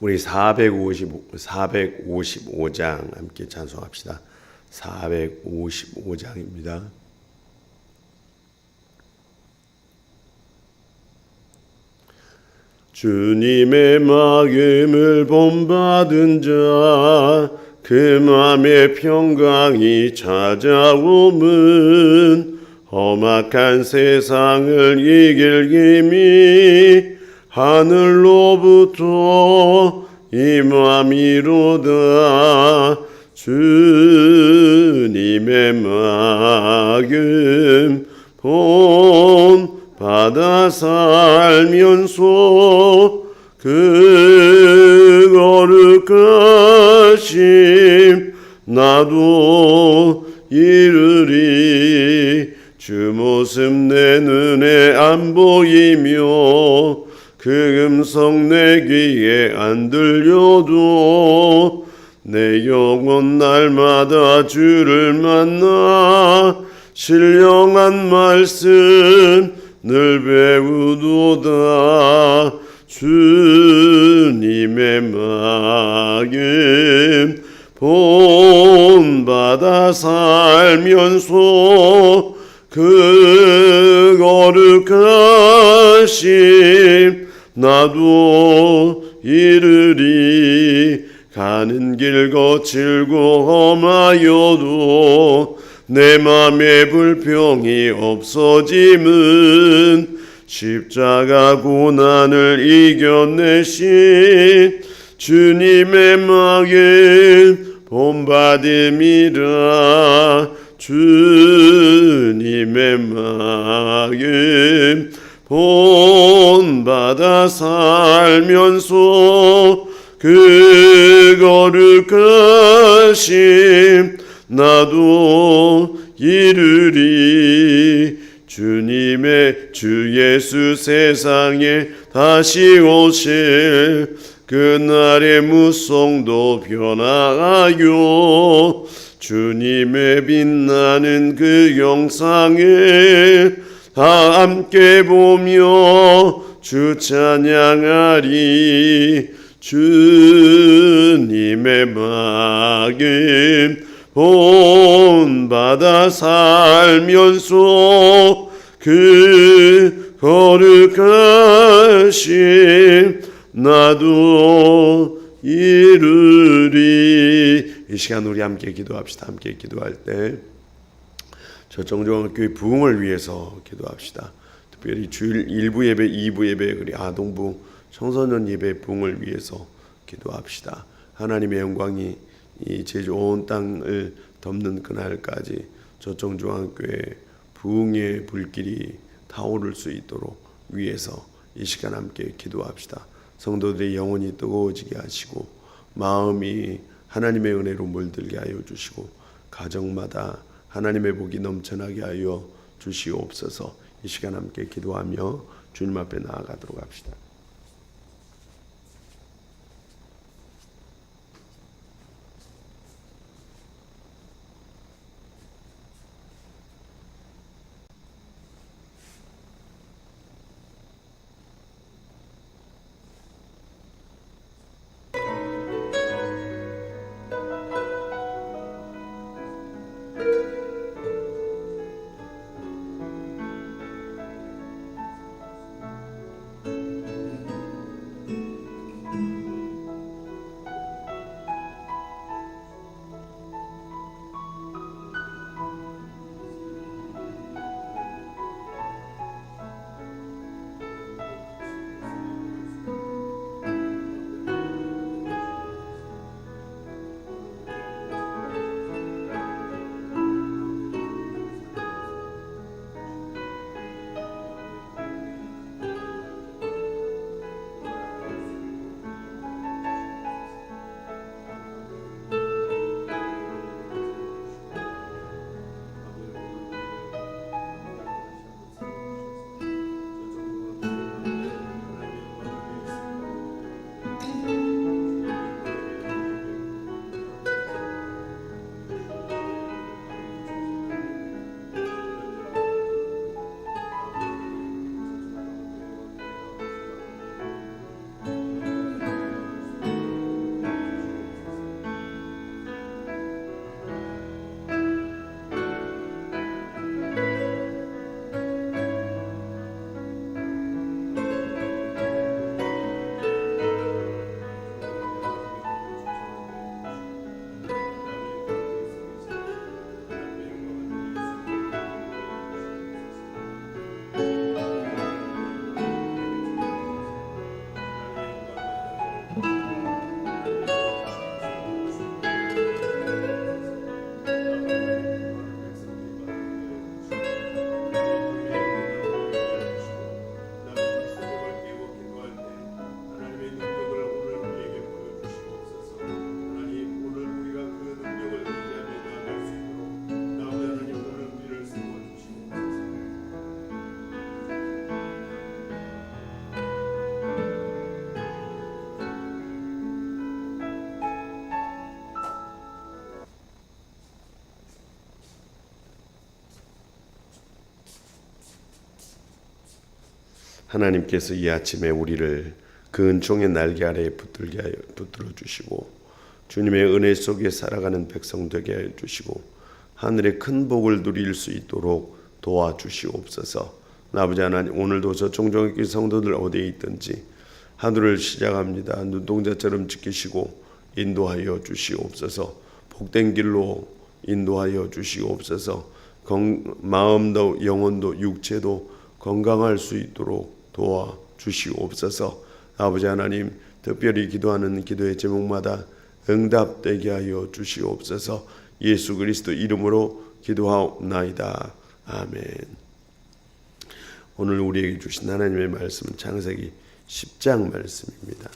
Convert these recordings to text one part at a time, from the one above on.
우리 455, 455장 함께 찬송합시다. 455장입니다. 주님의 마음을 본받은 자, 그 마음의 평강이 찾아오면 험악한 세상을 이길 힘이 하늘로부터 임함이로다. 주님의 마음 본 받아 살면서 그 거룩하심 나도 이르리. 주 모습 내 눈에 안 보이며 그 음성 내 귀에 안 들려도 내 영혼 날마다 주를 만나 신령한 말씀 늘 배우도다. 주님의 마음 본받아 살면서 그 거룩하심 나도 이르리. 가는 길 거칠고 험하여도 내 맘에 불평이 없어짐은 십자가 고난을 이겨내신 주님의 마음 본받음이라. 주님의 마음 본받아 살면서 그 거룩하심 나도 이르리. 주님의 주 예수 세상에 다시 오실 그날의 무성도 변화하여 주님의 빛나는 그 영상을 다 함께 보며 주 찬양하리. 주님의 마음 본받아 살면서 그 거룩하심 나도 이르리. 이 시간 우리 함께 기도합시다. 함께 기도할 때 저정중앙교회 부흥을 위해서 기도합시다 특별히 주일 1부 예배 2부 예배 그리 아동부 청소년 예배 부흥을 위해서 기도합시다 하나님의 영광이 이 제주 온 땅을 덮는 그날까지 저정중앙교회 부흥의 불길이 타오를 수 있도록 위해서 이 시간 함께 기도합시다. 성도들의 영혼이 뜨거워지게 하시고 마음이 하나님의 은혜로 물들게 하여 주시고 가정마다 하나님의 복이 넘쳐나게 하여 주시옵소서. 이 시간 함께 기도하며 주님 앞에 나아가도록 합시다. 하나님께서 이 아침에 우리를 그 은총의 날개 아래에 붙들게 하여 붙들어 주시고 주님의 은혜 속에 살아가는 백성 되게 해 주시고 하늘의 큰 복을 누릴 수 있도록 도와주시옵소서. 아버지 하나님 오늘도 저 종종의 성도들 어디에 있든지 하늘을 시작합니다. 눈동자처럼 지키시고 인도하여 주시옵소서. 복된 길로 인도하여 주시옵소서. 건, 마음도 영혼도 육체도 건강할 수 있도록 도와 주시옵소서. 아버지 하나님 특별히 기도하는 기도의 제목마다 응답되게 하여 주시옵소서. 예수 그리스도 이름으로 기도하옵나이다. 아멘. 오늘 우리에게 주신 하나님의 말씀은 창세기 10장 말씀입니다.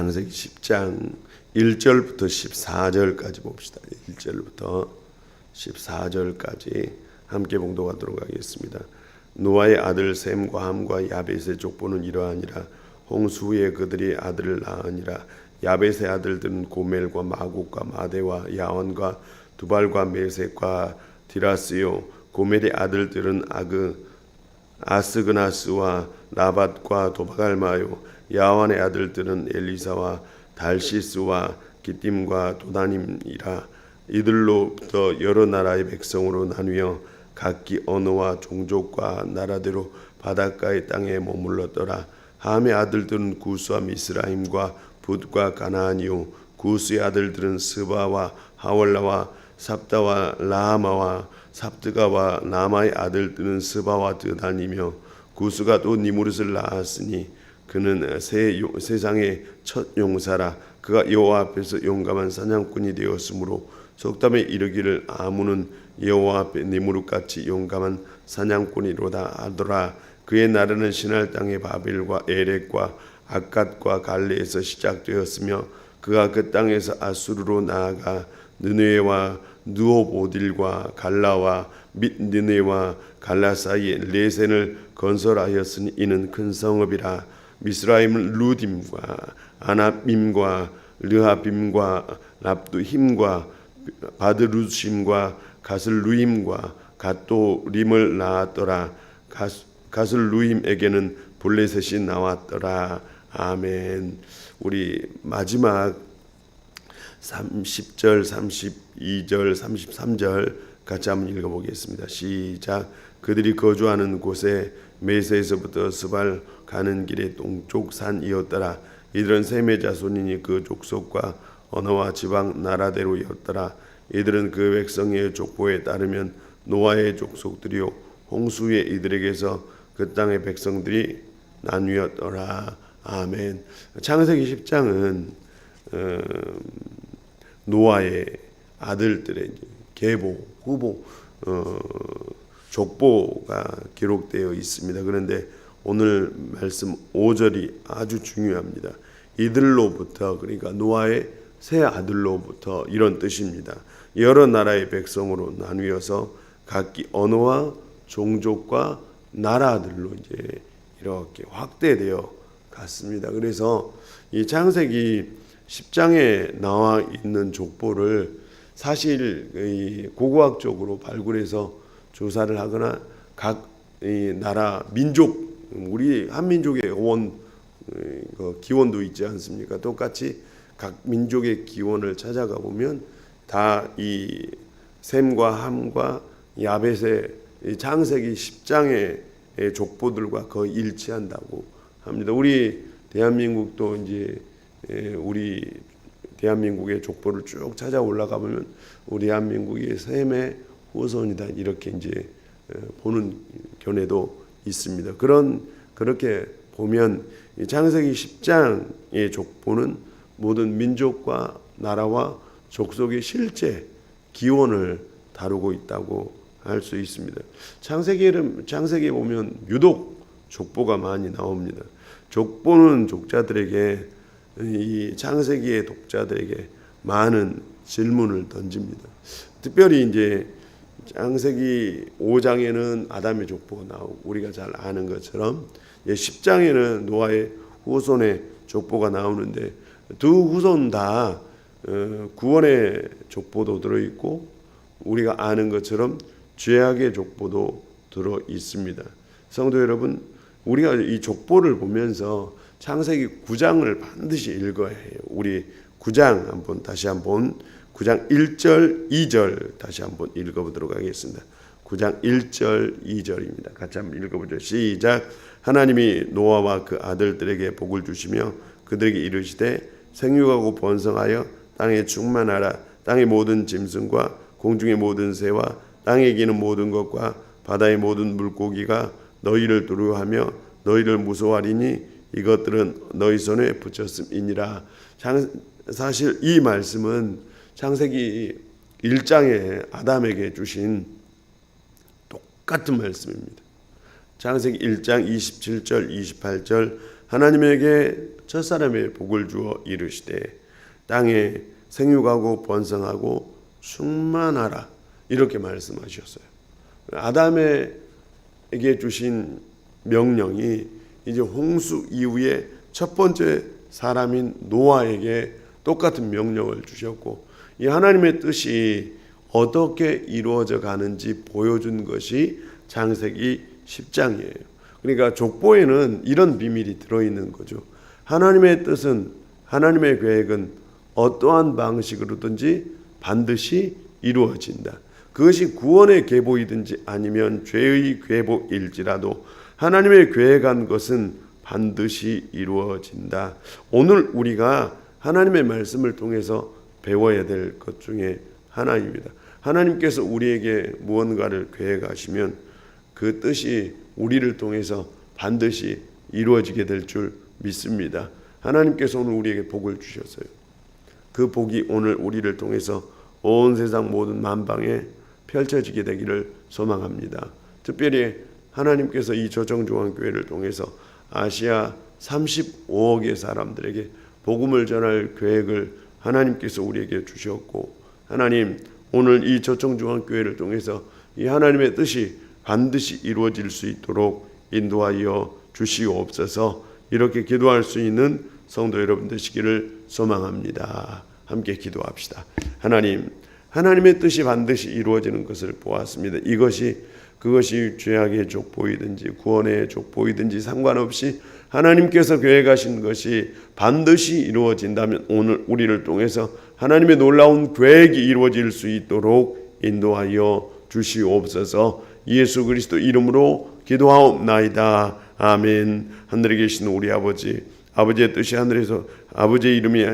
창세기 10장 1절부터 14절까지 봅시다. 1절부터 14절까지 함께 봉독하도록 하겠습니다. 노아의 아들 셈과 함과 야벳의 족보는 이러하니라 홍수 후에 그들이 아들을 낳으니라 야벳의 아들들은 고멜과 마곡과 마대와 야원과 두발과 메색과 디라스요 고멜의 아들들은 아그 아스그나스와 나밧과 도바갈마요 야완의 아들들은 엘리사와 달시스와 기띔과 도다님이라 이들로부터 여러 나라의 백성으로 나뉘어 각기 언어와 종족과 나라대로 바닷가의 땅에 머물렀더라. 함의 아들들은 구스와 미스라임과 붓과 가나안이요. 구스의 아들들은 스바와 하월라와 삽다와 라마와 삽드가와 나마의 아들들은 스바와 드단이며 구스가 또 니무릇을 낳았으니 그는 세, 세상의 첫 용사라 그가 여호와 앞에서 용감한 사냥꾼이 되었으므로 속담에 이르기를 아무는 여호와 앞에 니무릇같이 용감한 사냥꾼이로다 하더라. 그의 나라는 신할 땅의 바벨과 에렉과 아갓과 갈레에서 시작되었으며 그가 그 땅에서 아수르로 나아가 느네와 누오보딜과 갈라와 및 느네와 갈라 사이에 레센을 건설하였으니 이는 큰 성읍이라 미스라임은 루딤과 아나빔과 르하빔과 랍두힘과 바드루심과 가슬루임과 갓도림을 낳았더라 가슬루임에게는 블레셋이 나왔더라 아멘 우리 마지막 30절, 32절, 33절 같이 한번 읽어보겠습니다. 시작. 그들이 거주하는 곳에 메세에서부터 스발 가는 길의 동쪽 산이었더라. 이들은 셈의 자손이니 그 족속과 언어와 지방 나라대로였더라. 이들은 그 백성의 족보에 따르면 노아의 족속들이요 홍수의 이들에게서 그 땅의 백성들이 나뉘었더라. 아멘. 창세기 10장은 어, 노아의 아들들의 계보, 후보, 어, 족보가 기록되어 있습니다. 그런데 오늘 말씀 5절이 아주 중요합니다. 이들로부터 그러니까 노아의 세 아들로부터 이런 뜻입니다. 여러 나라의 백성으로 나뉘어서 각기 언어와 종족과 나라들로 이제 이렇게 확대되어 갔습니다. 그래서 이 창세기 10장에 나와 있는 족보를 사실 고고학적으로 발굴해서 조사를 하거나 각 나라 민족 우리 한민족의 원그 기원도 있지 않습니까? 똑같이 각 민족의 기원을 찾아가 보면 다이 셈과 함과 야벳의 창세기 10장의 족보들과 거의 일치한다고 합니다. 우리 대한민국도 이제 우리 대한민국의 족보를 쭉 찾아 올라가 보면 우리 대한민국이 셈의 후손이다 이렇게 이제 보는 견해도 있습니다. 그런 그렇게 보면 창세기 10장의 족보는 모든 민족과 나라와 족속의 실제 기원을 다루고 있다고 할 수 있습니다. 창세기를 창세기에 보면 유독 족보가 많이 나옵니다. 족보는 족자들에게 이 창세기의 독자들에게 많은 질문을 던집니다. 특별히 이제 창세기 5장에는 아담의 족보가 나오고 우리가 잘 아는 것처럼 10장에는 노아의 후손의 족보가 나오는데 두 후손 다 어, 구원의 족보도 들어 있고 우리가 아는 것처럼 죄악의 족보도 들어 있습니다. 성도 여러분, 우리가 이 족보를 보면서 창세기 9장을 반드시 읽어야 해요. 우리 9장 한번 다시 한번 9장 1절, 2절 다시 한번 읽어보도록 하겠습니다. 9장 1절, 2절입니다. 같이 한번 읽어보죠. 시작. 하나님이 노아와 그 아들들에게 복을 주시며 그들에게 이르시되 생육하고 번성하여 땅에 충만하라. 땅의 모든 짐승과 공중의 모든 새와 땅에 기는 모든 것과 바다의 모든 물고기가 너희를 두려워하며 너희를 무서워하리니 이것들은 너희 손에 붙였음이니라. 사실 이 말씀은 창세기 1장에 아담에게 주신 똑같은 말씀입니다. 창세기 1장 27절 28절 하나님에게 첫사람의 복을 주어 이르시되 땅에 생육하고 번성하고 충만하라 이렇게 말씀하셨어요. 아담에게 주신 명령이 이제 홍수 이후에 첫 번째 사람인 노아에게 똑같은 명령을 주셨고 이 하나님의 뜻이 어떻게 이루어져 가는지 보여준 것이 창세기 10장이에요. 그러니까 족보에는 이런 비밀이 들어 있는 거죠. 하나님의 뜻은 하나님의 계획은 어떠한 방식으로든지 반드시 이루어진다. 그것이 구원의 계보이든지 아니면 죄의 계보일지라도 하나님의 계획한 것은 반드시 이루어진다. 오늘 우리가 하나님의 말씀을 통해서 배워야 될 것 중에 하나입니다. 하나님께서 우리에게 무언가를 계획하시면 그 뜻이 우리를 통해서 반드시 이루어지게 될 줄 믿습니다. 하나님께서 오늘 우리에게 복을 주셨어요. 그 복이 오늘 우리를 통해서 온 세상 모든 만방에 펼쳐지게 되기를 소망합니다. 특별히 하나님께서 이 조정중앙교회를 통해서 아시아 35억의 사람들에게 복음을 전할 계획을 하나님께서 우리에게 주셨고 하나님 오늘 이 조정중앙교회를 통해서 이 하나님의 뜻이 반드시 이루어질 수 있도록 인도하여 주시옵소서 이렇게 기도할 수 있는 성도 여러분 되시기를 소망합니다. 함께 기도합시다. 하나님, 하나님의 뜻이 반드시 이루어지는 것을 보았습니다. 이것이 그것이 죄악의 족보이든지 구원의 족보이든지 상관없이 하나님께서 계획하신 것이 반드시 이루어진다면 오늘 우리를 통해서 하나님의 놀라운 계획이 이루어질 수 있도록 인도하여 주시옵소서. 예수 그리스도 이름으로 기도하옵나이다. 아멘. 하늘에 계신 우리 아버지, 아버지의 뜻이 하늘에서 아버지의 이름이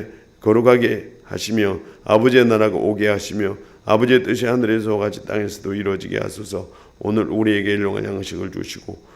거룩하게 하시며 아버지의 나라가 오게 하시며 아버지의 뜻이 하늘에서 같이 땅에서도 이루어지게 하소서. 오늘 우리에게 일용할 양식을 주시고